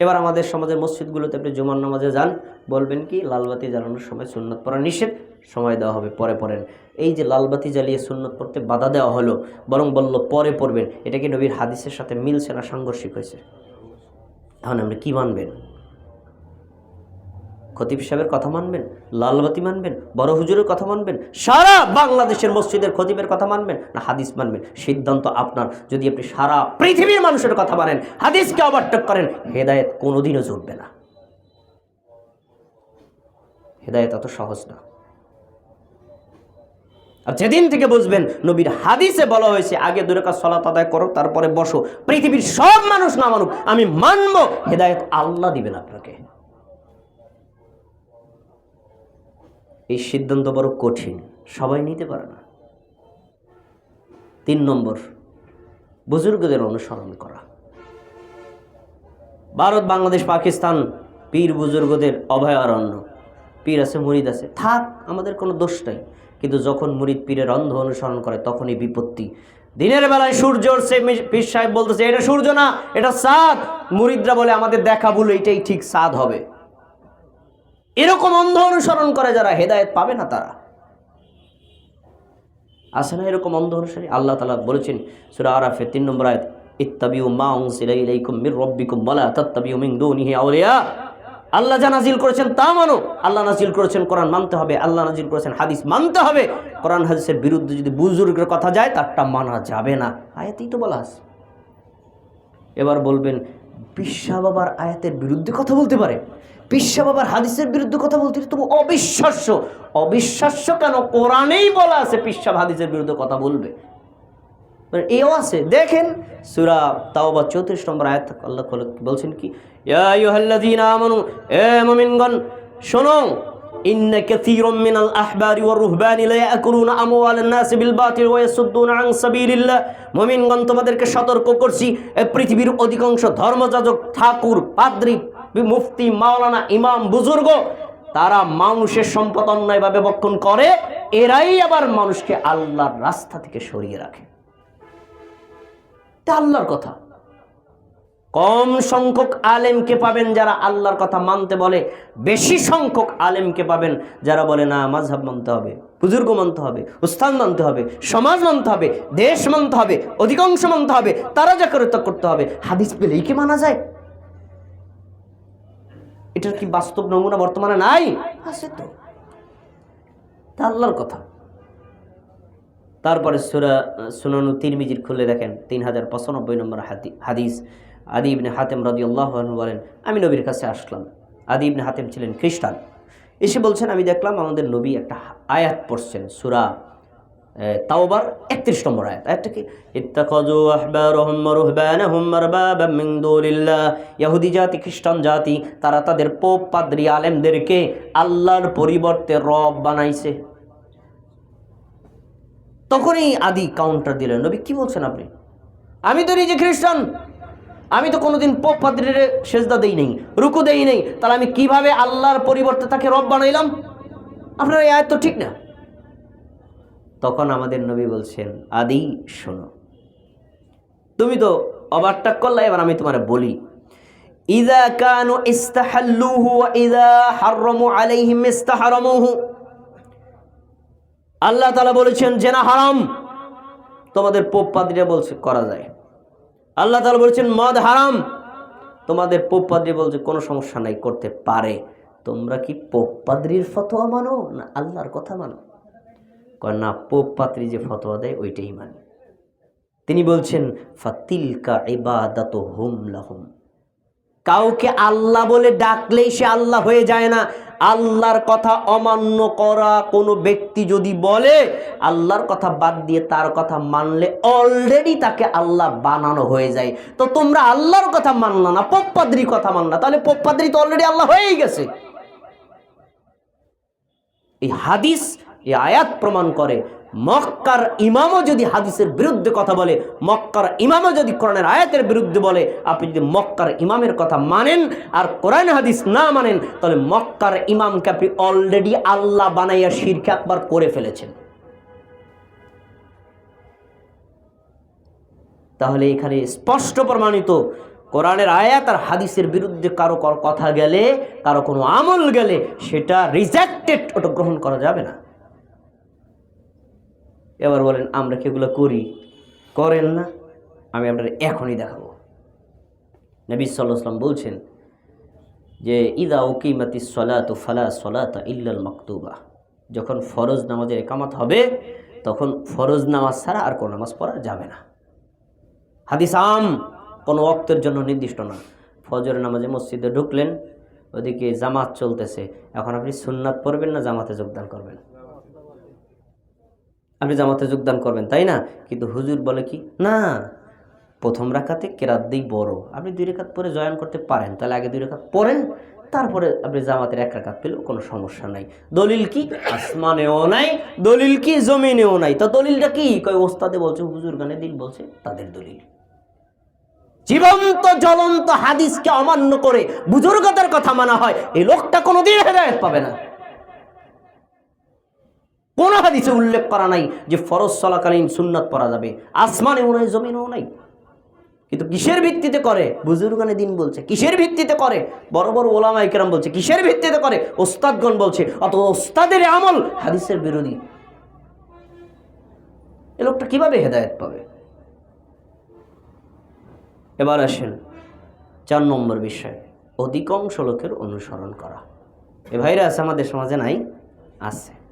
এবার আমাদের সমাজের মসজিদগুলোতে আপনি জুমার নামাজে যান, বলবেন কি, লালবাতি জ্বালানোর সময় সুন্নত পড়া নিষেধ, সময় দেওয়া হবে, পরে পড়েন। এই যে লালবাতি জ্বালিয়ে সুন্নত পড়তে বাধা দেওয়া হলো, বরং বলল পরে পড়বেন, এটা কি নবীর হাদিসের সাথে মিলছে না সাংঘর্ষিক হয়েছে? তাহলে আপনি কী মানবেন? খতিব সাহেবের কথা মানবেন, লালবাতি মানবেন, বড় হুজুরের কথা মানবেন, সারা বাংলাদেশের মসজিদের খতিবের কথা মানবেন, না হাদিস মানবেন? সিদ্ধান্ত আপনার। যদি আপনি সারা পৃথিবীর মানুষের কথা মানেন, হাদিসকে অবাট্টক করেন, হেদায়েত কোনোদিনও জুটবে না। হেদায়েত এত সহজ না। আর যেদিন থেকে বুঝবেন, নবীর হাদিসে বলা হয়েছে, আগে দূরে কাজ সলাত আদায় করো, তারপরে বসো। পৃথিবীর সব মানুষ না মানুক, আমি মানবো, হেদায়েত আল্লাহ দিবেন আপনাকে। এই সিদ্ধান্ত বড় কঠিন, সবাই নিতে পারে না। তিন নম্বর, বুজুর্গদের অনুসরণ করা। ভারত, বাংলাদেশ, পাকিস্তান, পীর বুজুর্গদের অভয়ারণ্য। পীর আছে, মুরিদ আছে। থাক, আমাদের কোনো দোষ নাই। কিন্তু যখন মুরিদ পীরের অন্ধ অনুসরণ করে, তখনই বিপত্তি। দিনের বেলায় সূর্য সে পীর সাহেব বলতেছে, এটা সূর্য না, এটা সাদ। মুরিদরা বলে, আমাদের দেখা ভুল এটাই ঠিক সাদ হবে। এরকম অন্ধ অনুসরণ করে যারা হেদায়েত পাবে না তারা। আছে না এরকম অন্ধ অনুসারী? আল্লাহ তালা বলেছেন, সুরা আরাফে তিন নম্বর আয়াত, ইত্তাবিউ মা উনসিলা ইলাইকুম মির রাব্বিকুম ওয়ালা তাত্তাবিউ মিন দুনিহি আউলিয়া আল্লাহ যা নাজিল করেছেন তা মানো। আল্লাহ নাজিল করেছেন কোরআন মানতে হবে, আল্লাহ নাজিল করেছেন হাদিস মানতে হবে। কোরআন হাদিসের বিরুদ্ধে যদি বুজুর্গের কথা যায়, তারটা মানা যাবে না। আয়াতেই তো বলা আছে। এবার বলবেন পিসা বাবার আয়াতের বিরুদ্ধে কথা বলতে পারে। পিসা বাবার হাদিসের বিরুদ্ধে কথা বলতে পারে। তবু অবিশ্বাস্য অবিশ্বাস্য কেন? কোরআনেই বলা আছে পিসাব হাদিসের বিরুদ্ধে কথা বলবে। মানে এও আছে। দেখেন, সুরা তাও বা চৌত্রিশ নম্বর আয়াত আল্লাহ বলছেন কি এ শোনো মিনাল আহবারি ওয়ার রুহবানি লা ইয়াকুলুনা আমওয়ালান নাস বিল বাতিল ওয়া ইয়াসুদ্দুনা আন সাবিলিল্লাহ মুমিনগণ তোমাদেরকে সতর্ক করছি পৃথিবীর অধিকাংশ ধর্মযাজক, ঠাকুর, পাদ্রী, মুফতি, মাওলানা, ইমাম, বুজুর্গ, তারা মানুষের সম্পদ অন্যায়ভাবে বক্ষণ করে, এরাই আবার মানুষকে আল্লাহর রাস্তা থেকে সরিয়ে রাখে। তা আল্লাহর কথা। কম সংখ্যক আলেমকে পাবেন যারা আল্লাহর কথা মানতে বলে। বেশি সংখ্যক আলেমকে পাবেন যারা বলে, না মাঝহাব মানতে হবে, বুজুর্গ মানতে হবে উস্তান মানতে হবে, সমাজ মানতে হবে, দেশ মানতে হবে, অধিকাংশ মানতে হবে, তারা যা করে তা করতে হবে। হাদিস পেলেই কি মানা যায়? এটার কি বাস্তব নমুনা বর্তমানে নাই? আছে তো। তা আল্লাহর কথা। তারপরে সুরা সুনানু তিরমিজির খুলে দেখেন, তিন হাজার পঁচানব্বই নম্বর হাদি- হাদিস। আদি ইবনে হাতেম রদি আল্লাহ বলেন, আমি নবীর কাছে আসলাম। আদি ইবনে হাতেম ছিলেন খ্রিস্টান। এসে বলছেন, আমি দেখলাম আমাদের নবী একটা আয়াত পড়ছেন, সুরা তাওবার একত্রিশ নম্বর আয়াত। ইহুদি জাতি, খ্রিস্টান জাতি, তারা তাদের পোপ পাদ্রী আলেমদেরকে আল্লাহর পরিবর্তে রব বানাইছে। তখনই আদি কাউন্টার দিলেন, নবী, কি বলছেন আপনি? আমি তো নিজে খ্রিস্টান। আমি তো কোনোদিন পোপ পাদ্রির সেজদা দেই নেই, রুকু দেই নেই। তাহলে আমি কীভাবে আল্লাহর পরিবর্তে তাকে রব বানাইলাম? আপনার এই আয়াত তো ঠিক না। তখন আমাদের নবী বলছেন, আদি, শোনো। তুমি তো অবাট্টাক করলে, এবার আমি তোমার বলি। ইদা কানু ইস্তাহাল্লুহু ইদা হাররামু আলাইহিম ইস্তাহারামুহু। আল্লাহ তালা বলেছেন জেনা হারাম, তোমাদের পোপ পাদ্রীরা বলছে, করা যায়। আল্লাহ তালা বলেছেন, মদ হারাম। তোমাদের পোপ পাদ্রী বলছে, কোনো সমস্যা নাই, করতে পারে। তোমরা কি পোপ পাদ্রির ফতোয়া মানো না আল্লাহর কথা মানো? কয়, না পোপ পাত্রী যে ফতোয়া দেয়, ওইটাই মানি। তিনি বলছেন, ফাতিলকা ইবাদাত হুম লাহুম। কাউকে আল্লাহ বলে ডাকলেই সে আল্লাহ হয়ে যায় না। আল্লাহর কথা অমান্য করা কোনো ব্যক্তি যদি বলে, আল্লাহর কথা বাদ দিয়ে তার কথা মানলে অলরেডি তাকে আল্লাহ বানানো হয়ে যায়। তো তোমরা আল্লাহর কথা মানলা না, পোপ্পাদ্রির কথা মানলা, তাহলে পোপ্পাদ্রি তো অলরেডি আল্লাহ হয়েই গেছে। এই হাদিস, এই আয়াত প্রমাণ করে মক্কার ইমামও যদি হাদিসের বিরুদ্ধে কথা বলে, মক্কার ইমামও যদি কোরআনের আয়াতের বিরুদ্ধে বলে, আপনি যদি মক্কার ইমামের কথা মানেন আর কোরআন হাদিস না মানেন, তাহলে মক্কার ইমামকে আপনি অলরেডি আল্লাহ বানাইয়া শিরকে একবার করে ফেলেছেন। তাহলে এখানে স্পষ্ট প্রমাণিত, কোরআনের আয়াত আর হাদিসের বিরুদ্ধে কারও কথা গেলে, কারও কোনো আমল গেলে, সেটা রিজেক্টেড ওটা গ্রহণ করা যাবে না। এবার বলেন, আমরা কি এগুলো করি? করেন না, আমি আপনার এখনই দেখাবো। নবী সাল্লাম বলছেন যে, ইদা উকিমাতি সলাত ফালা সলাত ইল্লাল মাকতুবা। যখন ফরজ নামাজের একামত হবে, তখন ফরজ নামাজ ছাড়া আর কোনো নামাজ পড়া যাবে না। হাদিস আম, কোনো অক্তের জন্য নির্দিষ্ট না। ফজর নামাজে মসজিদে ঢুকলেন, ওদিকে জামাত চলতেছে। এখন আপনি সুন্নাত পড়বেন না, জামাতে যোগদান করবেন? আপনি জামাতে যোগদান করবেন, তাই না? কিন্তু হুজুর বলে কি? না, প্রথম রাখাতে কেরাত দিই বড়। আপনি দুই রেখাত পরে জয়েন করতে পারেন, তাহলে আগে দুই রেখাত পড়েন, তারপরে আপনি জামাতের এক রাখাত পেলেও কোনো সমস্যা নাই। দলিল কি? আসমানেও নাই, দলিল কি? জমিনেও নাই। তা দলিলটা কি? কয়, ওস্তাদে বলছে, হুজুর গানে দিল বলছে, তাদের দলিল। জীবন্ত, জ্বলন্ত হাদিসকে অমান্য করে বুজুর্গদের কথা মানা হয়, এই লোকটা কোনোদিন হেদায়ত পাবে না। কোন হাদিসে উল্লেখ করা নাই যে ফরজ চলাকালীন সুন্নত পড়া যাবে। আসমানেও নাই জমিনেও নাই। কিন্তু কিসের ভিত্তিতে করে? বুজুর্গানে দিন বলছে। কিসের ভিত্তিতে করে? বড় বড় ওলামাই কেরাম বলছে। কিসের ভিত্তিতে করে? ওস্তাদগণ বলছে। অত ওস্তাদের আমল হাদিসের বিরোধী। এ লোকটা কীভাবে হেদায়ত পাবে? এবার আসেন চার নম্বর বিষয়। অধিকাংশ লোকের অনুসরণ করা। এ ভাইরা আছে আমাদের সমাজে নাই? আছে।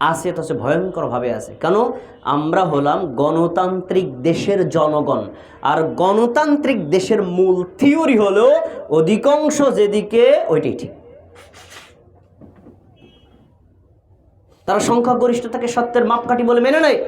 আছে তো ভয়ঙ্করভাবে আছে। কেন? আমরা হলাম গণতান্ত্রিক দেশের জনগণ। আর গণতান্ত্রিক দেশের মূল থিওরি হলো অধিকাংশ যেদিকে ওইটাই ঠিক। তারা সংখ্যাগরিষ্ঠতাকে সত্যের মাপকাঠি বলে মেনে নেয়।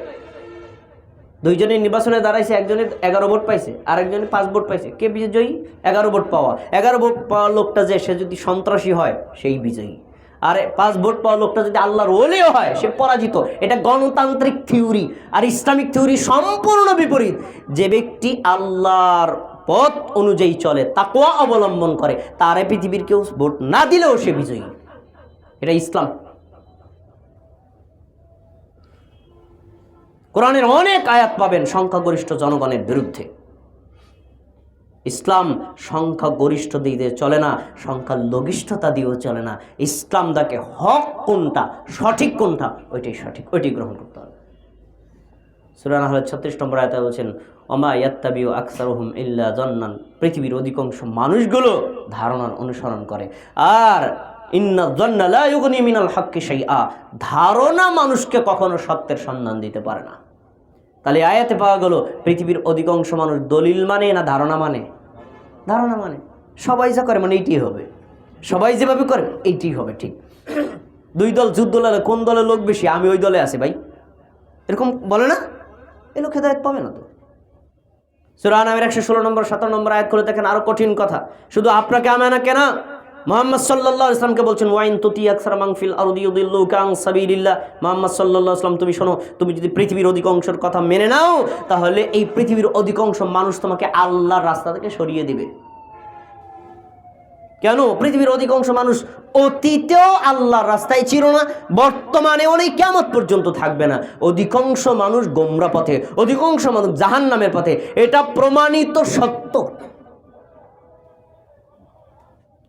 দুইজনের নির্বাচনে দাঁড়াইছে, একজনের এগারো ভোট পাইছে আর একজনের পাঁচ ভোট পাইছে। কে বিজয়ী? এগারো ভোট পাওয়া। এগারো ভোট পাওয়া লোকটা যে, সে যদি সন্ত্রাসী হয়, সেই বিজয়ী। আর পাঁচ ভোট পাওয়া লোকটা যদি আল্লাহর ওলেও হয়, সে পরাজিত। এটা গণতান্ত্রিক থিওরি আর ইসলামিক থিওরি সম্পূর্ণ বিপরীত। যে ব্যক্তি আল্লাহর পথ অনুযায়ী চলে তাকোয়া অবলম্বন করে, তারে পৃথিবীর কেউ ভোট না দিলেও সে বিজয়ী। এটা ইসলাম। কোরআনের অনেক আয়াত পাবেন সংখ্যাগরিষ্ঠ জনগণের বিরুদ্ধে। ইসলাম সংখ্যা গরিষ্ঠ দিয়ে চলে না সংখ্যা লঘিষ্ঠতা দিয়েও চলে না। ইসলাম তাকে হক কোনটা, সঠিক কোনটা, ওইটাই সঠিক ওইটি গ্রহণ করতে হবে। সুরান আহলে ছত্রিশ নম্বর আয়তা বলছেন অমা ইয়াত্তাবিউ আকসারহুম ইল্লা জন্নান পৃথিবীর অধিকাংশ মানুষগুলো ধারণার অনুসরণ করে। আর ইন্না জন্না লা ইউগনি মিনাল হাক্কি শাইআ, ধারণা মানুষকে কখনো সত্যের সন্ধান দিতে পারে না। তাহলে আয়াতে পাওয়া গেল, পৃথিবীর অধিকাংশ মানুষ দলিল মানে না ধারণা মানে? ধারণা মানে। সবাই যা করে মানে এইটি হবে। সবাই যেভাবে করে এইটি হবে, ঠিক। দুই দল যুদ্ধ লাগে কোন দলের লোক বেশি? আমি ওই দলে আছি ভাই। এরকম বলে না? এ লোক হেদায়ত পাবে না তো। সুরা নামের একশো ষোলো নম্বর, সতেরো নম্বর আয়াত করে দেখেন, আরও কঠিন কথা। শুধু আপনাকে আমে না কেনা? মোহাম্মদ সাল্লাহ ইসলামকে বলছেন, ওয়াইন তুতি আকসার মাংফিল আরুদিউদ্দিল্লু কাং সাবিলিল্লাহ। মোহাম্মদ সাল্লাহ ইসলাম তুমি শোনো, তুমি যদি পৃথিবীর অধিকাংশের কথা মেনে নাও, তাহলে এই পৃথিবীর অধিকাংশ মানুষ তোমাকে আল্লাহর রাস্তা থেকে সরিয়ে দিবে। কেন? পৃথিবীর অধিকাংশ মানুষ অতীতেও আল্লাহর রাস্তায় ছিল না, বর্তমানে অনেক কেমত পর্যন্ত থাকবে না। অধিকাংশ মানুষ গোমরা পথে, অধিকাংশ মানুষ জাহান নামের পথে। এটা প্রমাণিত সত্য।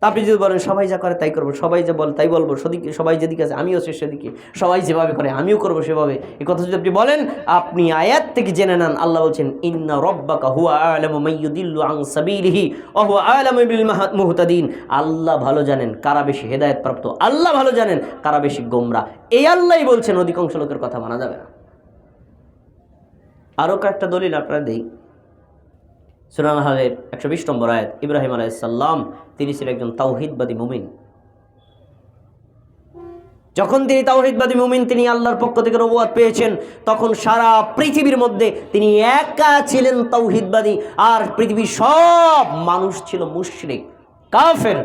আপনি যদি বলেন, সবাই যা করে তাই করব, সবাই যা বলে তাই বলব, সেদিকে, সবাই যেদিকে আছে, আমিও সে সেদিকে, সবাই যেভাবে করে, আমিও করব সেভাবে। এই কথা যদি আপনি বলেন, আপনি আয়াত থেকে জেনে নেন, আল্লাহ বলছেন, ইন্না রব্বাকা হুয়া আলামু মাইয়ুদিল্লু আন সাবিলিহি ওয়া হুয়া আলামু বিল মাহ- মুহতাদিন। আল্লাহ ভালো জানেন কারা বেশি হেদায়েত প্রাপ্ত আল্লাহ ভালো জানেন কারা বেশি গোমরা। এই আল্লাহই বলছেন, অধিকাংশ লোকের কথা মানা যাবে না। আরও কয়েকটা দলিল আপনারা দেই। সুরান হালের একশো বিশ নম্বর আয়াত, ইব্রাহিম আলাইসাল্লাম তিনি ছিলেন একজন তাওহিদবাদী মুমিন। যখন তিনি তাওহিদবাদী মুমিন, তিনি আল্লাহর পক্ষ থেকে নবুয়াত পেয়েছেন, তখন সারা পৃথিবীর মধ্যে তিনি একা ছিলেন তাওহিদবাদী, আর পৃথিবীর সব মানুষ ছিল মুশরিক, কাফের।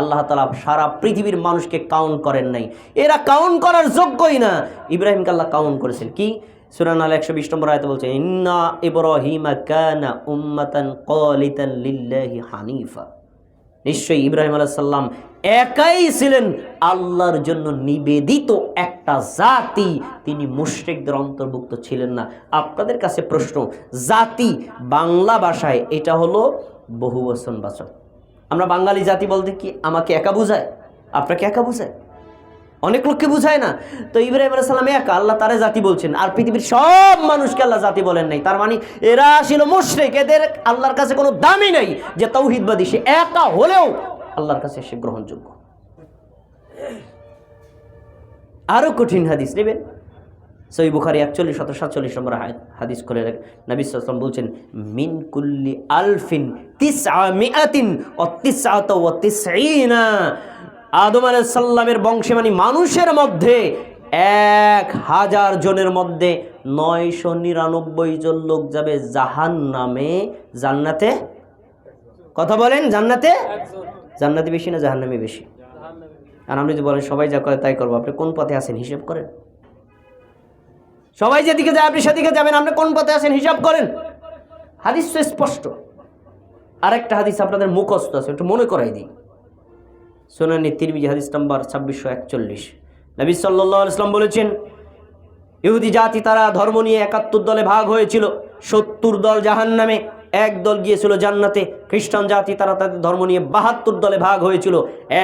আল্লাহ তালা সারা পৃথিবীর মানুষকে কাউন্ট করেন নাই। এরা কাউন্ট করার যোগ্যই না। ইব্রাহিমকে আল্লাহ কাউন্ট করেছেন। কি? সুরান আল একশো বিশ নম্বর আয়তে বলছে, ইন্না ইব্রাহিমা কানা উম্মাতান কলিতান লিল্লাহি হানিফা। নিশ্চয়ই ইব্রাহিম আলাইসাল্লাম একাই ছিলেন আল্লাহর জন্য নিবেদিত একটা জাতি। তিনি মুশরিকদের অন্তর্ভুক্ত ছিলেন না। আপনাদের কাছে প্রশ্ন, জাতি বাংলা ভাষায় এটা হলো বহু বচন বাচক আমরা বাঙালি জাতি বলতে কি আমাকে একা বুঝায়? আপনাকে একা বুঝায়? অনেক লোককে বুঝায় না। তো ইব্রাহিম আলাইহিস সালাম একা, আল্লাহ তারা জাতি বলছেন, আর পৃথিবীর সব মানুষকে আল্লাহ জাতি বলেন নাই। তার মানে এরা ছিল মুশরিক, এদের আল্লাহর কাছে কোনো দামই নেই যে তৌহিদবাদী, সে একা হলেও আল্লাহর কাছে সে গ্রহণযোগ্য। আরও কঠিন হাদিস নেবেন। সই বুখারি একচল্লিশ শত সাতচল্লিশ নম্বর হাদিস করে নবী সাল্লাম বলছেন, মিন কুল্লি আলফিন তিসআ মিআতিন ও তিসআত ও তিসঈনা। আদম আলাইহিস সাল্লামের বংশে মানে মানুষের মধ্যে এক হাজার জনের মধ্যে নয়শো নিরানব্বই জন লোক যাবে জাহান নামে জান্নাতে? কথা বলেন, জান্নাতে? জান্নাতে বেশি না জাহান্নামে বেশি? আর আপনি যদি বলেন সবাই যা করে তাই করব, আপনি কোন পথে আছেন হিসেব করেন? সবাই যেদিকে যায়, আপনি সেদিকে যাবেন, আপনি কোন পথে আছেন হিসাব করেন? হাদিস তো স্পষ্ট। আরেকটা হাদিস আপনাদের মুখস্থ আছে, একটু মনে করাই দিই। সোনানি তিরমিজি হাদিস নাম্বার ছাব্বিশশো একচল্লিশ। নবী সাল্লাহ ইসলাম বলেছেন, ইহুদি জাতি তারা ধর্ম নিয়ে একাত্তর দলে ভাগ হয়েছিল, সত্তর দল জাহান নামে এক দল গিয়েছিল জান্নাতে, খ্রিস্টান জাতি তারা তাদের ধর্ম নিয়ে বাহাত্তর দলে ভাগ হয়েছিল,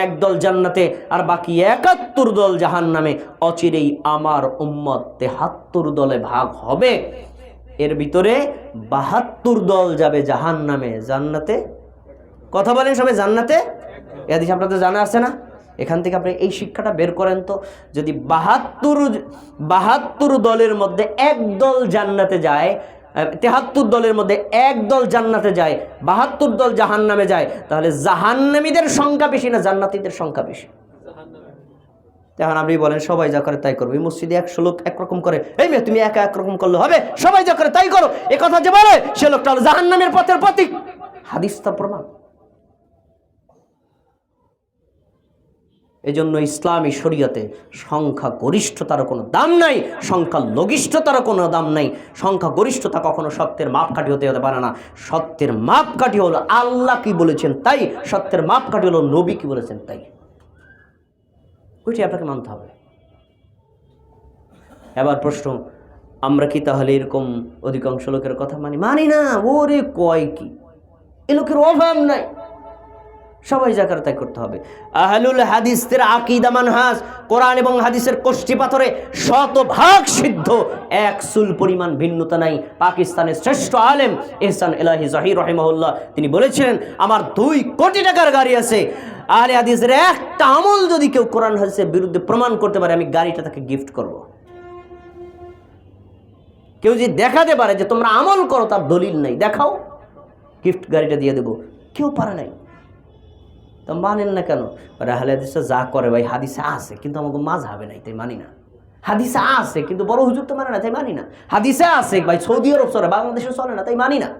এক দল জান্নাতে আর বাকি একাত্তর দল জাহান নামে অচিরেই আমার উম্মত তেহাত্তর দলে ভাগ হবে। এর ভিতরে বাহাত্তর দল যাবে জাহান নামে জান্নাতে। কথা বলেন সবাই, জান্নাতে? এ হাদিস আপনাদের জানা আছে না? এখান থেকে আপনি এই শিক্ষাটা বের করেন তো, যদি বাহাত্তর বাহাত্তর দলের মধ্যে এক দল জান্নাতে যায় তেহাত্তর দলের মধ্যে এক দল জান্নাতে যায়, বাহাত্তর দল জাহান নামে যায়, তাহলে জাহান্নামীদের সংখ্যা বেশি না জান্নাতীদের সংখ্যা বেশি? এখন আপনি বলেন, সবাই যা করে তাই করবে। এই মসজিদে একশো লোক একরকম করে, এই মেয়ে, তুমি একা একরকম করলে হবে? সবাই যা করে তাই করো। এ কথা যে বলে, সে লোকটা হলো জাহান্নামের পথের প্রতীক। হাদিস তা প্রমাণ। এজন্য ইসলামী শরীয়তে সংখ্যা গরিষ্ঠতার কোনো দাম নাই সংখ্যা লঘিষ্ঠতার কোনো দাম নাই। সংখ্যা গরিষ্ঠতা কখনো সত্যের মাপকাঠি হতে হতে পারে না। সত্যের মাপকাঠি হলো আল্লাহ কি বলেছেন তাই, সত্যের মাপকাঠি হলো নবী কি বলেছেন তাই। ওইটি আপনাকে মানতে হবে। এবার প্রশ্ন, আমরা কি তাহলে এরকম অধিকাংশ লোকের কথা মানি? মানি না, ওরে কয় কি? এ লোকের অভাব নাই। সবাই জাকার তাই করতে হবে। আহলুল হাদিসের আকিদা মানহাস কোরআন এবং হাদিসের কোষ্ঠী পাথরে শতভাগ সিদ্ধ। এক সুল পরিমাণ ভিন্নতা নাই। পাকিস্তানের শ্রেষ্ঠ আলেম এহসান এলাহি জাহির রহিমহুল্লাহ, তিনি বলেছিলেন, আমার দুই কোটি টাকার গাড়ি আছে। আহলে হাদিসের একটা আমল যদি কেউ কোরআন হাদিসের বিরুদ্ধে প্রমাণ করতে পারে, আমি গাড়িটা তাকে গিফট করব। কেউ যদি দেখাতে পারে যে তোমরা আমল করো, তার দলিল নাই। দেখাও গিফট গাড়িটা দিয়ে দেবো। কেউ পারে নাই। তো মানেন না কেন? আরে হাদিসটা যা করে ভাই, হাদিসে আছে, কিন্তু আমাকে মাঝ হবে নাই, তাই মানি না। হাদিসে আছে, কিন্তু বড় হুজুর তো মানে না, তাই মানি না। হাদিসে আছে ভাই, সৌদি আরব চলে, বাংলাদেশে চলে না, তাই মানি না।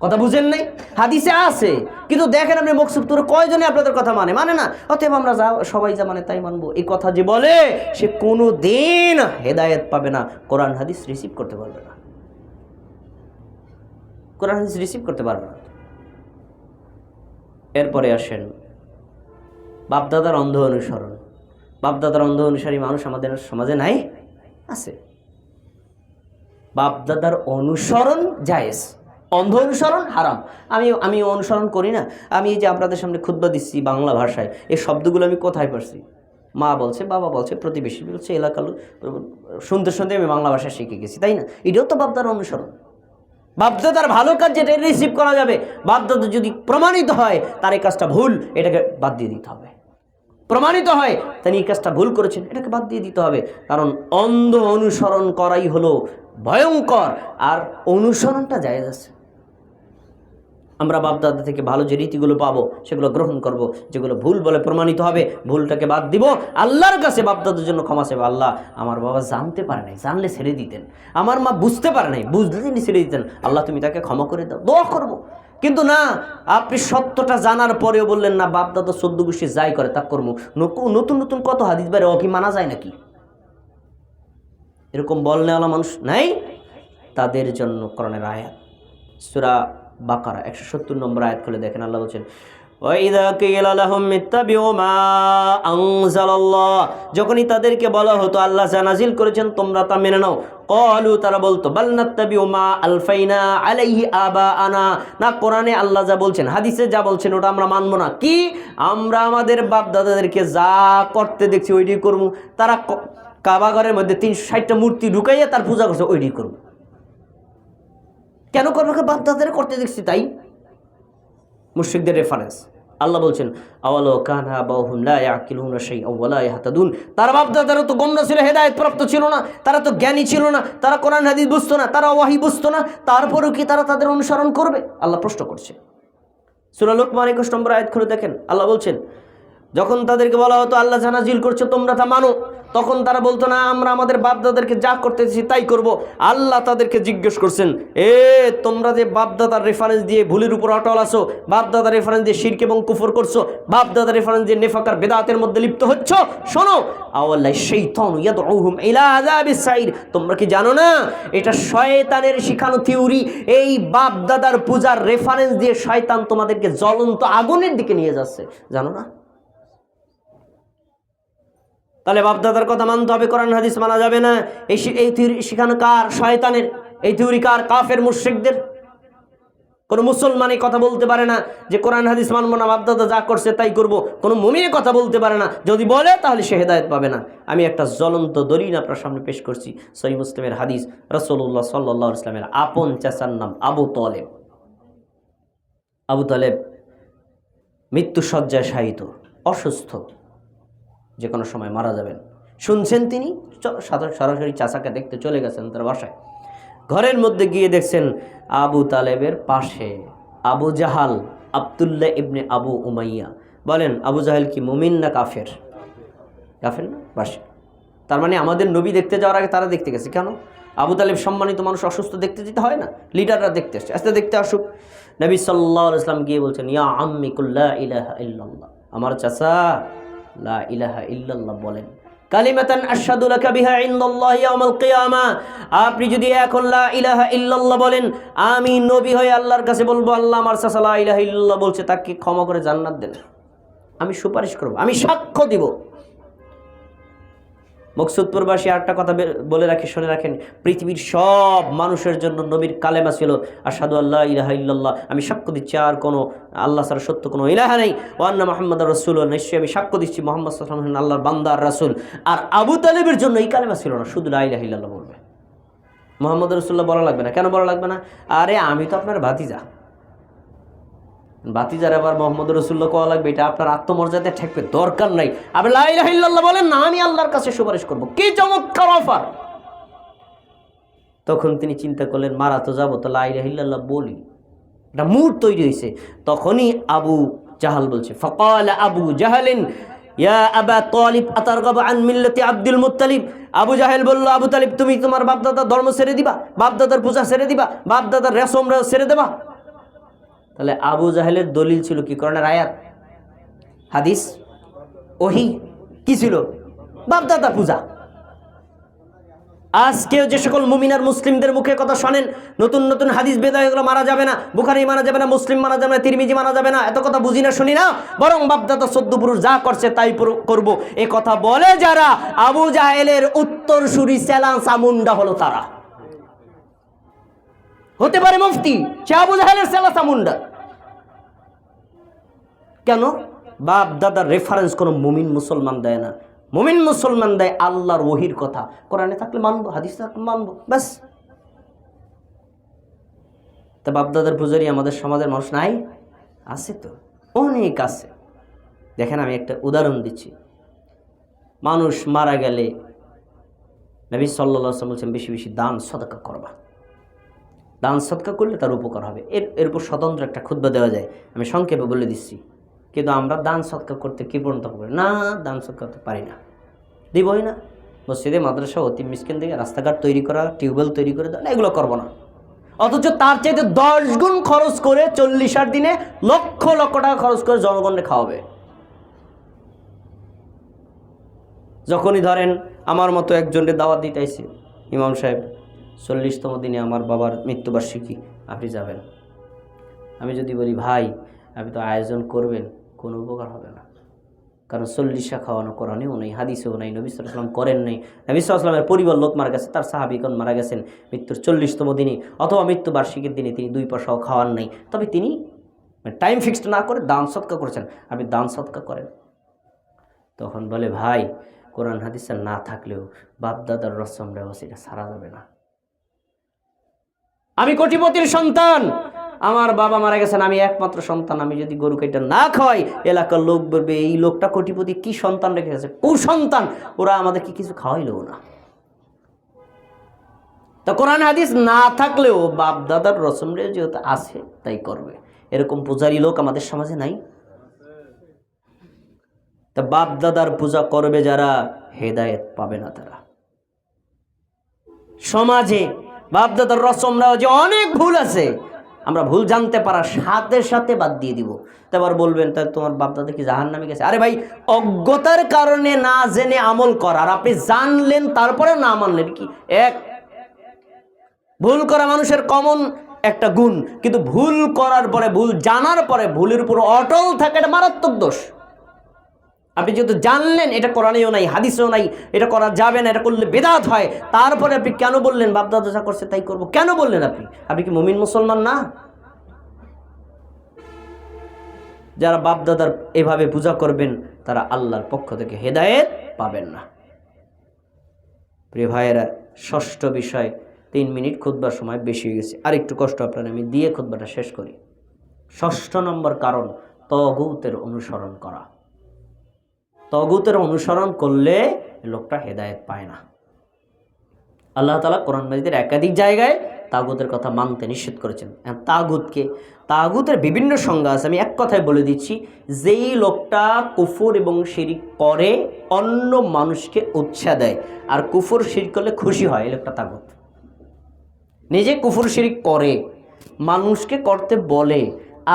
কথা বুঝেন নাই? হাদিসে আছে, কিন্তু দেখেন আপনি মকসুদ তোর কয়জনে আপনাদের কথা মানে? মানে না, অতএব আমরা যা, সবাই যা মানে তাই মানবো। এই কথা যে বলে, সে কোনো দিন হেদায়েত পাবে না, কোরআন হাদিস রিসিভ করতে পারবে না। কোরআন হাদিস রিসিভ করতে পারবে না। এরপরে আসেন। বাপদাদার অন্ধ অনুসরণ। বাপদাদার অন্ধ অনুসারী মানুষ আমাদের সমাজে নাই? আছে। বাপদাদার অনুসরণ জায়েজ। অন্ধ অনুসরণ হারাম। আমি আমি অনুসরণ করি না। আমি এই যে আপনাদের সামনে ক্ষুদ্র দিচ্ছি বাংলা ভাষায় এই শব্দগুলো আমি কোথায় পারছি? মা বলছে বাবা বলছে প্রতিবেশী বলছে এলাকার লোক, শুনতে শুনতে আমি বাংলা ভাষা শিখে গেছি তাই না? এটাও তো বাপদার অনুসরণ। বাপদাদার ভালো কাজ যেটা রিসিভ করা যাবে। বাপদাদা যদি প্রমাণিত হয়, তার এই কাজটা ভুল, এটাকে বাদ দিয়ে দিতে হবে। প্রমাণিত হয়, তিনি এই কাজটা ভুল করেছেন, এটাকে বাদ দিয়ে দিতে হবে। কারণ অন্ধ অনুসরণ করাই হলো ভয়ঙ্কর, আর অনুসরণটা যায় আছে। আমরা বাপদাদা থেকে ভালো যে রীতিগুলো পাবো, সেগুলো গ্রহণ করব। যেগুলো ভুল বলে প্রমাণিত হবে, ভুলটাকে বাদ দিব। আল্লাহর কাছে বাপদাদার জন্য ক্ষমা চাইব। আল্লাহ আমার বাবা জানতে পারে নাই, জানলে ছেড়ে দিতেন। আমার মা বুঝতে পারে নাই, বুঝলে তিনি ছেড়ে দিতেন। আল্লাহ তুমি তাকে ক্ষমা করে দাও, দোয়া করব। কিন্তু না, আপনি সত্যটা জানার পরেও বললেন, না, বাপদাদা সদ্য গোষ্ঠী যাই করে, তা কর্ম নতুন নতুন কত হাদিস বাইরে, ও কি মানা যায় নাকি? এরকম বলনেওয়ালা মানুষ নাই? তাদের জন্য করণের আয়াত। সুরা বাকারা, একশো সত্তর নম্বর আয়াত খুলে দেখেন, আল্লাহ বলছেন যখনই তাদেরকে বলা হতো, আল্লাহ জানাজিল করেছেন তোমরা তা মেনে নাও। কলু তারা বলতো আলফাইনা আলাইহি আবা আনা না, কোরআনে আল্লাহ যা বলছেন, হাদিসে যা বলছেন, ওটা আমরা মানবো না। কি? আমরা আমাদের বাপ দাদাদেরকে যা করতে দেখছি ওইটি করব। তারা কাবাঘরের মধ্যে তিনশো ষাটটা মূর্তি ঢুকাইয়া তার পূজা করছে ওইটি করব। কেন করব বাপ দাদাদের করতে দেখছি তাই? মুশরিকদের রেফারেন্স আল্লাহ বলছেন, আওয়ালো কানহা বাহুম লা ইয়াকিলুনা শাইআ ওয়া লা ইয়াহতাদুন। তার বাপ দাদারা তো গমরা ছিল হেদায়েত প্রাপ্ত ছিল না, তারা তো জ্ঞানী ছিল না, তারা কোরআন, হাদিস বুঝতো না, তারা ওয়াহি বুঝতো না, তারপরেও কি তারা তাদের অনুসরণ করবে? আল্লাহ প্রশ্ন করছে। সূরা লোকমান 21 নম্বর আয়াত খুলে দেখেন, আল্লাহ বলছেন, যখন তাদেরকে বলা হতো, আল্লাহ জানাজিল করছ, তোমরা তা মানো। তখন তারা বলতো, না, আমরা আমাদের বাপদাদাদেরকে যা করতেছি তাই করব। আল্লাহ তাদেরকে জিজ্ঞেস করছেন, এ, তোমরা যে বাপদাদার রেফারেন্স দিয়ে ভুলের উপর অটল আসো বাপদাদার রেফারেন্স দিয়ে শিরক এবং কুফর করছ, বাপদাদার রেফারেন্স দিয়ে নেফাকার বেদাতের মধ্যে লিপ্ত হচ্ছ? শোনো, আওয়াল্লাহ ইলা আযাবিস সাইর। তোমরা কি জানো না, এটা শয়তানের শিখানো থিওরি, এই বাপদাদার পূজার রেফারেন্স দিয়ে শয়তান তোমাদেরকে জ্বলন্ত আগুনের দিকে নিয়ে যাচ্ছে। জানো না? তাহলে বাপদাদার কথা মানতে হবে, কোরআন হাদিস মানা যাবে না। এই এই থিওরি শিখানো কার শয়তানের, এই থিওরি কার কাফের মুশ্রিকদের। কোনো মুসলমানই কথা বলতে পারে না যে কোরআন হাদিস মানবো না, বাপদাদা যা করছে তাই করব। কোনো মমিনে কথা বলতে পারে না। যদি বলে, তাহলে সে হেদায়ত পাবে না। আমি একটা জ্বলন্ত দলিল আপনার সামনে পেশ করছি, সহি মুসলিমের হাদিস রসল্লাহ সাল্লাহ ইসলামের আপন চাচার নাম, আবু তলেব। আবু তলেব মৃত্যু শয্যায় শায়িত, অসুস্থ। যে কোনো সময় মারা যাবেন। শুনছেন তিনি? সরাসরি চাচাকে দেখতে চলে গেছেন তার বাসায়। ঘরের মধ্যে গিয়ে দেখছেন আবু তালেবের পাশে Abu Jahl, Abdullah ibn Abu Umayya. বলেন, আবু জাহাল কি মুমিন না কাফের? কাফের না পাশে তার মানে আমাদের নবী দেখতে যাওয়ার আগে তারা দেখতে গেছে। কেন? আবু তালেব সম্মানিত মানুষ, অসুস্থ দেখতে যেতে হয় না? লিডাররা দেখতে আসছে। আস্তে দেখতে আসুক। নবী সাল্লাহ ইসলাম গিয়ে বলছেন, ইয়া আম্মি কুল্লা ইলাহা ইল্লাল্লাহ। আমার চাচা লা ইলাহা ইল্লাল্লাহ বলেন। কালিমাতান আশহাদু লাকা বিহা ইনদাল্লাহি ইয়াউমাল কিয়ামা। আপনি যদি এখন লা ইলাহা ইল্লাল্লাহ বলেন, আমি নবী হয়ে আল্লাহর কাছে বলব, আল্লাহ আমার সাসা লা ইলাহা ইল্লাল্লাহ বলছে, তাকে ক্ষমা করে জান্নাত দেন। আমি সুপারিশ করব, আমি সাক্ষ্য দিব। মকসুদপুরবাসী আরেকটা কথা বলে রাখি, শুনে রাখেন। পৃথিবীর সব মানুষের জন্য নবীর কালেমা ছিল আর আসাদু আল্লাহ ইলাহা ইল্লাল্লাহ। আমি সাক্ষ্য দিচ্ছি, আর কোনো আল্লাহ ছাড়া সত্য কোনো ইলাহা নেই। ওয়ান্না মোহাম্মদ রসুল নিশ্চয়ই আমি সাক্ষ্য দিচ্ছি, মোহাম্মদ সাল্লাম আল্লাহর বান্দার রাসুল। আর আবু তালেবের জন্য এই কালেমা ছিল না, শুধু লা ইলাহা ইল্লাল্লাহ বলবে। মোহাম্মদ রসুল্লাহ বলা লাগবে না। কেন বলা লাগবে না? আরে আমি তো আপনার ভাতিজা। বাতিজার আবার মোহাম্মদ রসুল্লাহ কোয়া লাগবে, এটা আপনার আত্মমর্যাদায় ঠেকবে দরকার নাই। আপনি লাইল্লাহ বলেন, না, আমি আল্লাহর কাছে সুপারিশ করব। কি চমৎকার অফার! তখন তিনি চিন্তা করলেন, মারা তো যাব তো লাই লাইল্লাহ বলি। এটা মুড তৈরি হয়েছে। তখনই আবু জাহাল বলছে, ফকাল আবু জাহালিন, ইয়া আবা তালিব, আতারগাবু আন মিল্লাতি আব্দুল মুত্তালিব। আবু জাহেল বলল, আবু তালিব, তুমি তোমার বাপদাদার ধর্ম ছেড়ে দিবা, বাপদাদার পূজা ছেড়ে দিবা, বাপদাদার রেশম ছেড়ে দেবা। তাহলে আবু জাহেলের দলিল ছিল কি? করণের আয়াত? হাদিস? ওহি? কি ছিল? বাপদাদা পূজা। আজকেও যে সকল মুমিনার মুসলিমদের মুখে কথা শোনেন, নতুন নতুন হাদিস বেদা এগুলো মারা যাবে না, বুখারি মারা যাবে না, মুসলিম মারা যাবে না, তিরমিজি মারা যাবে না, এত কথা বুঝি না, শুনি না, বরং বাপদাদা সদ্য পুরুষ যা করছে তাই করব। এ কথা বলে যারা, আবু জাহেলের উত্তর সুরি সেলান সামুন্ডা হলো তারা। হতে পারে মুফতি, সে আবু জাহেলের সেলা সামুন্ডা কেন? বাপ দাদার রেফারেন্স কোনো মুমিন মুসলমান দেয় না। মুমিন মুসলমান দেয় আল্লাহর ওহির কথা। কোরআনে থাকলে মানবো, হাদিস থাকলে মানবো, ব্যাস। তা বাপদাদার পূজারি আমাদের সমাজের মানুষ নাই? আছে তো, অনেক আছে। দেখেন আমি একটা উদাহরণ দিচ্ছি। মানুষ মারা গেলে নবী সাল্লাহ বলছেন, বেশি বেশি দান, সদকা করবা। দান সৎকা করলে তার উপকার হবে। এর এর উপর স্বতন্ত্র একটা ক্ষুদ্র দেওয়া যায়। আমি সংক্ষেপে বলে দিচ্ছি। কিন্তু আমরা দান সৎকার করতে কী পর্যন্ত করি না, দান সৎকার করতে পারি না। দিবই না। মসজিদে, মাদ্রাসা, অতি মিসকিন থেকে রাস্তাঘাট তৈরি করা, টিউবওয়েল তৈরি করে দেওয়া এগুলো করব না। অথচ তার চাইতে দশ গুণ খরচ করে চল্লিশার দিনে লক্ষ লক্ষ টাকা খরচ করে জনগণকে খাওয়াবে। যখনই ধরেন আমার মতো একজনের দাওয়াত দিতে আইছি ইমাম সাহেব চল্লিশতম দিনে আমার বাবার মৃত্যুবার্ষিকী, আপনি যাবেন। আমি যদি বলি, ভাই, আপনি তো আয়োজন করবেন, কোনো উপকার হবে না। কারণ চল্লিশা খাওয়ানো কোরআনেও নেই হাদিসেও নাই নবী সাল্লাম করেন নাই। নবী পরিবার লোক মারা গেছে তার সাহাবিগণ মারা গেছেন মৃত্যুর চল্লিশতম দিনে, অথবা মৃত্যু বার্ষিকীর দিনে তিনি দুই পয়সাও খাওয়ান নাই। তবে তিনি টাইম ফিক্সড না করে দান সৎকা করেছেন। আপনি দান সৎকা করেন। তখন বলে, ভাই, কোরআন, হাদিসে না থাকলেও বাপদাদার রসম এটা সারা যাবে না। আমি কোটিপতির সন্তান। আমার বাবা মারা গেছেন, আমি একমাত্র সন্তান। আমি যদি গরু কেটে না খাওয়াই, এলাকার লোক বলবে, এই লোকটা কোটিপতি, কি সন্তান রেখে গেছে? কুসন্তান, ওরা আমাদেরকে কিছু খাওয়াইলেও না। তো কোরআন হাদিস না থাকলেও বাপ দাদার রসম রে যেহেতু আছে, তাই করবে। এরকম পূজারী লোক আমাদের সমাজে নাই। তা বাপ দাদার পূজা করবে যারা, হেদায়েত পাবে না তারা। সমাজে বাপ দাদার রসমরাও যে অনেক ভুল আছে। আমরা ভুল জানতে পারার সাথে সাথে বাদ দিয়ে দিব। তারপর বলবেন, তা তোমার বাপ দাদা কি জাহান নামে গেছে? আরে ভাই, অজ্ঞতার কারণে না জেনে আমল করা, আর আপনি জানলেন তারপরে না মানলেন কি? এক, ভুল করা মানুষের কমন একটা গুণ, কিন্তু ভুল করার পরে, ভুল জানার পরে ভুলের উপর অটল থাকে এটা মারাত্মক দোষ। আপনি যেহেতু জানলেন, এটা কোরআনেও নাই, হাদিসেও নাই, এটা করা যাবে না, এটা করলে বেদাত হয়, তারপরে আপনি কেন বললেন বাপদাদা যা করছে তাই করব? কেন বললেন আপনি? আপনি কি মমিন মুসলমান না? যারা বাপদাদার এভাবে পূজা করবেন, তারা আল্লাহর পক্ষ থেকে হেদায়েত পাবেন না। প্রিয় ভাইয়েরা, ষষ্ঠ বিষয়, তিন মিনিট খুদবার সময় বেশি হয়ে গেছে। আর একটু কষ্ট আপনার, আমি দিয়ে খুদবাটা শেষ করি। ষষ্ঠ নম্বর কারণ, তগুতের অনুসরণ করা। তগুতের অনুসরণ করলে লোকটা হেদায়েত পায় না। আল্লাহ তালা কোরআন মাজিদের একাধিক জায়গায় তাগুতের কথা মানতে নিষেধ করেছেন। তাগুতকে, তাগুতের বিভিন্ন সংজ্ঞা আছে, আমি এক কথায় বলে দিচ্ছি, যেই লোকটা কুফুর এবং শিরিক করে অন্য মানুষকে উৎসাহ দেয়, আর কুফুর শিরিক করলে খুশি হয়, এই লোকটা তাগুত। নিজে কুফুর শিরিক করে, মানুষকে করতে বলে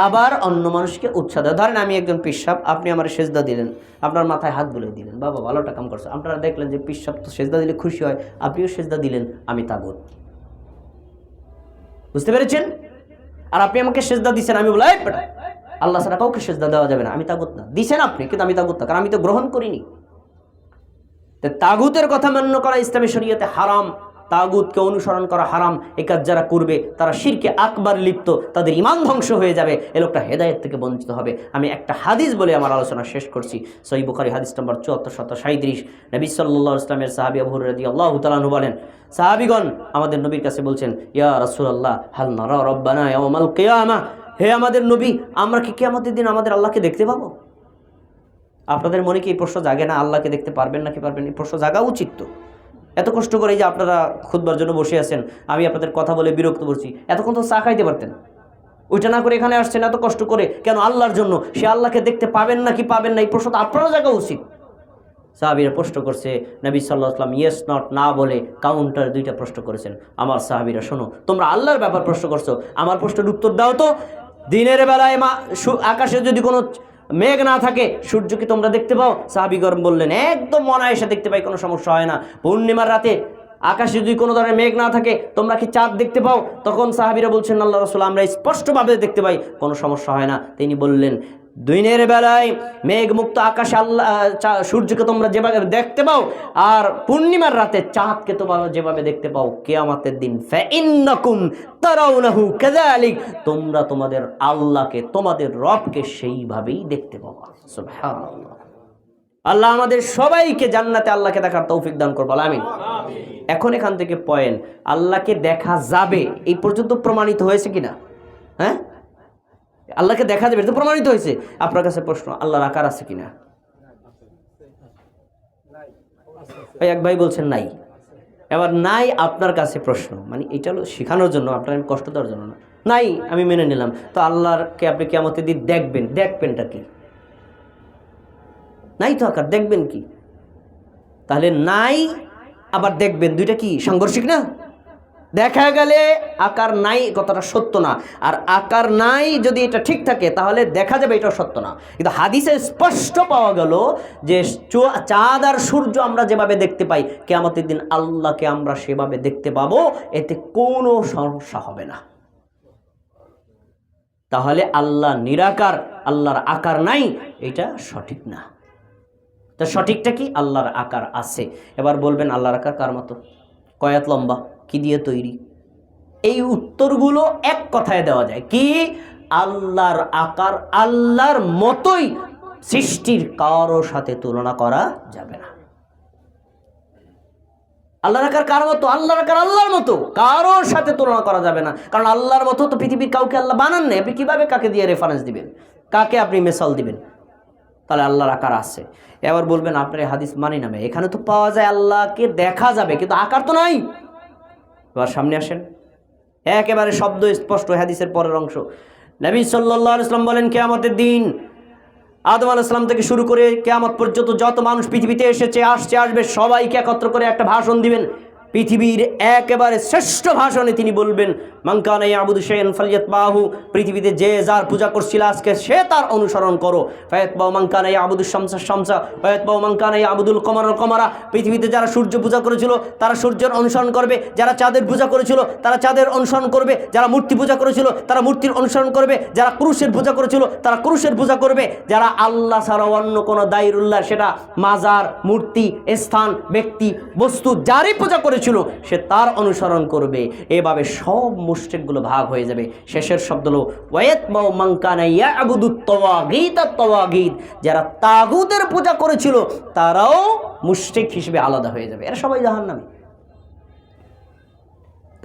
আবার অন্য মানুষকে উৎসাহ দেয় ধরেন আমি একজন পিসাব আপনি আমার সেজদা দিলেন। আপনার মাথায় হাত বুলে দিলেন। বাবা ভালোটা কাম করছে। আপনারা দেখলেন যে পিসাব তো সেজদা দিলে খুশি হয়, আপনিও সেজদা দিলেন, আমি তাগুত বুঝতে পেরেছেন? আর আপনি আমাকে সেজদা দিচ্ছেন আমি বলে আল্লাহ ছাড়া কাউকে সেজদা দেওয়া যাবে না। আমি তাগুত না। দিছেন আপনি, কিন্তু আমি তাগুত না, কারণ আমি তো গ্রহণ করিনি। তাগুতের কথা মান্য করা ইসলামী শরীয়তে হারাম। তাগুতকে অনুসরণ করা হারাম এ কাজ যারা করবে, তারা শিরকে আকবার লিপ্ত, তাদের ইমান ধ্বংস হয়ে যাবে, এ লোকটা হেদায়ত থেকে বঞ্চিত হবে। আমি একটা হাদিস বলে আমার আলোচনা শেষ করছি। সই বুখারি হাদিস নম্বর চুয়াত্তর শত সাঁত্রিশ নবী সাল্লাহ ইসলামের সাহাবি আবু রদি আল্লাহ তালানু বলেন, সাহাবিগণ, আমাদের নবীর কাছে বলছেন, ইয়া রাসুল আল্লাহ হাল নারা রব্বানা ইয়ামাল কেয়ামা? হে আমাদের নবী, আমরা কি কেয়ামতের দিন আমাদের আল্লাহকে দেখতে পাবো? আপনাদের মনে কি এই প্রশ্ন জাগে না, আল্লাহকে দেখতে পারবেন নাকি পারবেন এই প্রশ্ন জাগা উচিত তো। এত কষ্ট করে যে আপনারা খুদবার জন্য বসে আছেন, আমি আপনাদের কথা বলে বিরক্ত করছি এতক্ষণ তো চা খাইতে পারতেন। ওইটা না করে এখানে আসছেন এত কষ্ট করে, কেন আল্লাহর জন্য? সে আল্লাহকে দেখতে পাবেন না কি পাবেন না, এই প্রশ্ন তো আপনারও জায়গা উচিত। সাহাবিরা প্রশ্ন করছে, নবী সাল্লাহ আসলাম ইয়েস নট না বলে কাউন্টার দুইটা প্রশ্ন করেছেন। আমার সাহাবিরা, শোনো, তোমরা আল্লাহর ব্যাপার প্রশ্ন করছ, আমার প্রশ্নের উত্তর দাও তো। দিনের বেলায় মা আকাশে যদি কোনো মেঘ না থাকে, সূর্যকে তোমরা দেখতে পাও। সাহাবি গরম বললেন, একদম মনায়সে দেখতে পাই, কোনো সমস্যা হয় না। পূর্ণিমার রাতে আকাশে যদি কোনো ধরনের মেঘ না থাকে, তোমরা কি চাঁদ দেখতে পাও? তখন সাহাবিরা বলছেন আল্লাহ রসুল, আমরা স্পষ্টভাবে দেখতে পাই, কোনো সমস্যা হয় না। তিনি বললেন দিনের বেলায় মেঘ মুক্ত আকাশে আল্লাহ সূর্যকে তোমরা যেভাবে দেখতে পাও, আর পূর্ণিমার রাতে চাঁদকে তোমরা যেভাবে দেখতে পাও, কেয়ামতের দিন কাযালিক, তোমরা তোমাদের আল্লাহকে, তোমাদের রবকে সেইভাবেই দেখতে সুবহানাল্লাহ। আল্লাহ আমাদের সবাইকে জান্নাতে আল্লাহকে দেখার তৌফিক দান করব আমিন। এখন এখান থেকে পয়েন্ট, আল্লাহকে দেখা যাবে, এই পর্যন্ত প্রমাণিত হয়েছে কিনা? হ্যাঁ? আল্লাহকে দেখা যাবে এটা প্রমাণিত হয়েছে। আপনার কাছে প্রশ্ন, আল্লাহর আকার আছে কিনা? এক ভাই বলছেন নাই। এবার নাই আপনার কাছে প্রশ্ন মানে এটা শেখানোর জন্য, আপনার আমি কষ্ট দেওয়ার জন্য না। নাই, আমি মেনে নিলাম। তো আল্লাহরকে আপনি কেমতে দিয়ে দেখবেন, দেখবেনটা কি? নাই তো আকার, দেখবেন কি? তাহলে নাই, আবার দেখবেন, দুইটা কি, সাংঘর্ষিক না? দেখা গেলে আকার নাই কথাটা সত্য না। আর আকার নাই যদি এটা ঠিক থাকে, তাহলে দেখা যাবে এটা সত্য না। কিন্তু হাদিসে স্পষ্ট পাওয়া গেল যে চাঁদ আর সূর্য আমরা যেভাবে দেখতে পাই, কেয়ামতের দিন আল্লাহকে আমরা সেভাবে দেখতে পাবো, এতে কোনো সমস্যা হবে না। তাহলে আল্লাহ নিরাকার, আল্লাহর আকার নাই, এটা সঠিক না। তা সঠিকটা কি? আল্লাহর আকার আছে। এবার বলবেন, আল্লাহর আকার কার মতো? কয়াত লম্বা? কি দিয়ে তৈরি? এই উত্তরগুলো এক কথায় দেওয়া যায়। কি? আল্লাহর আকার আল্লাহর মতোই সৃষ্টির কারও সাথে তুলনা করা যাবে না। আল্লাহর আকার কার মতো? আল্লাহর আকার আল্লাহর মতো। কারোর সাথে তুলনা করা যাবে না। কারণ আল্লাহর মতো তো পৃথিবীর কাউকে আল্লাহ বানান নেই। আপনি কীভাবে কাকে দিয়ে রেফারেন্স দিবেন? কাকে আপনি মেসাল দিবেন? তাহলে আল্লাহর আকার আছে। এবার বলবেন, আপনার হাদিস মানি নামে এখানে তো পাওয়া যায় আল্লাহকে দেখা যাবে, কিন্তু আকার তো নাই। এবার সামনে আসেন। একেবারে শব্দ স্পষ্ট হাদিসের পরের অংশ। নবী সাল্লাহ ইসলাম বলেন, কেয়ামতের দিন আদম আলাইসলাম থেকে শুরু করে কেয়ামত পর্যন্ত যত মানুষ পৃথিবীতে এসেছে, আসছে, আসবে, সবাইকে একত্র করে একটা ভাষণ দিবেন। পৃথিবীর একেবারে শ্রেষ্ঠ ভাষণে তিনি বলবেন মাঙ্কানা আবুদ ফলিয়ত বাহু পৃথিবীতে যে যার পূজা করছিল আজকে, সে তার অনুসরণ করো। ফয়েত বাউ মাঙ্কানা আবুদুল শামসা শামসা ফয়েত বাউ মাঙ্কানা আবুদুল কমার কমারা। পৃথিবীতে যারা সূর্য পূজা করেছিল, তারা সূর্যের অনুসরণ করবে। যারা চাঁদের পূজা করেছিল, তারা চাঁদের অনুসরণ করবে। যারা মূর্তি পূজা করেছিল, তারা মূর্তির অনুসরণ করবে। যারা ক্রুশের পূজা করেছিল, তারা ক্রুশের পূজা করবে। যারা আল্লাহ ছাড়া অন্য কোনো দায়রুল্লাহ, সেটা মাজার, মূর্তি, স্থান, ব্যক্তি, বস্তু, যারই পূজা করেছিল, সে তার অনুসরণ করবে। এভাবে সব মুশ্রিকগুলো ভাগ হয়ে যাবে। শেষের শব্দ হলো ওয়েত বাউ মাঙ্কানা ইয়াবুদু তওয়াগীত তওয়াগীত যারা তাগুদের পূজা করেছিল, তারাও মুশরিক হিসেবে আলাদা হয়ে যাবে। এরা সবাই জাহান্নামী।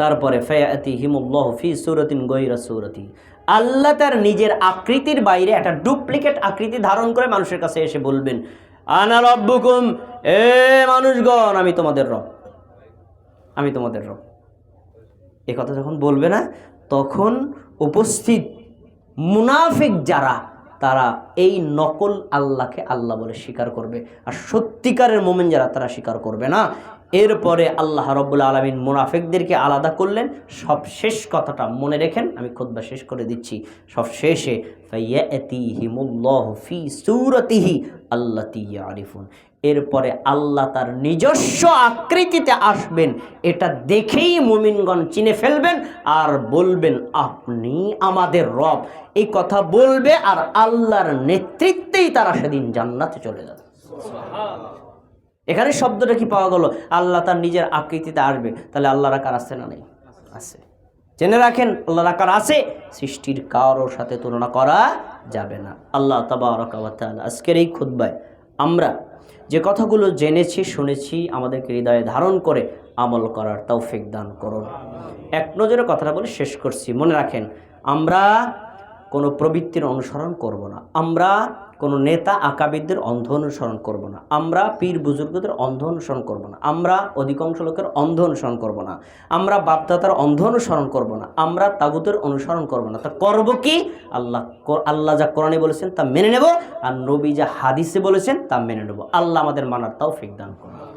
তারপরে ফয়াতি হিমুল্লাহ ফি সুরতিন গৈরা সুরতি। আল্লাহ তার নিজের আকৃতির বাইরে একটা ডুপ্লিকেট আকৃতি ধারণ করে মানুষের কাছে এসে বলবেন, আনা রব্বুকুম, এ মানুষগণ, আমি তোমাদের রব। আমি তোমাদের রব। এ কথা যখন বলবে না, তখন উপস্থিত মুনাফিক যারা, তারা এই নকল আল্লাহকে আল্লাহ বলে স্বীকার করবে। আর সত্যিকারের মোমেন যারা, তারা স্বীকার করবে না। এরপরে আল্লাহ রব্বুল আলমিন মুনাফিকদেরকে আলাদা করলেন। সব শেষ কথাটা মনে রেখেন, আমি খুদ্া শেষ করে দিচ্ছি। সব শেষে ফি সুরতিহি আল্লাহ আরিফুন এরপরে আল্লাহ তার নিজস্ব আকৃতিতে আসবেন। এটা দেখেই মুমিনগণ চিনে ফেলবেন আর বলবেন, আপনি আমাদের রব। এই কথা বলবে আর আল্লাহর নেতৃত্বেই তারা সেদিন জান্নাতে চলে যাবে। এখানে শব্দটা কি পাওয়া গেল? আল্লাহ তার নিজের আকৃতিতে আসবে। তাহলে আল্লাহর আকার আছে না নেই? আছে। জেনে রাখেন, আল্লাহর আকার আছে, সৃষ্টির কারোর সাথে তুলনা করা যাবে না। আল্লাহ তাবারকাল আজকের এই খুদ্বায় আমরা যে কথাগুলো জেনেছি, শুনেছি, আমাদেরকে হৃদয়ে ধারণ করে আমল করার তৌফিক দান করুন। এক নজরে কথাটা বলে শেষ করছি। মনে রাখেন, আমরা কোনো প্রবৃত্তির অনুসরণ করব না। আমরা কোনো নেতা আকাবিদদের অন্ধ অনুসরণ করব না। আমরা পীর বুজুর্গদের অন্ধ অনুসরণ করব না। আমরা অধিকাংশ লোকের অন্ধ অনুসরণ করব না। আমরা বাপদাতার অন্ধ অনুসরণ করব না। আমরা তাগুতের অনুসরণ করব না। তা করব কি? আল্লাহ আল্লাহ যা কোরআনে বলেছেন তা মেনে নেব। আর নবী যা হাদিসে বলেছেন তা মেনে নেব। আল্লাহ আমাদের মানার তাও দান করুন।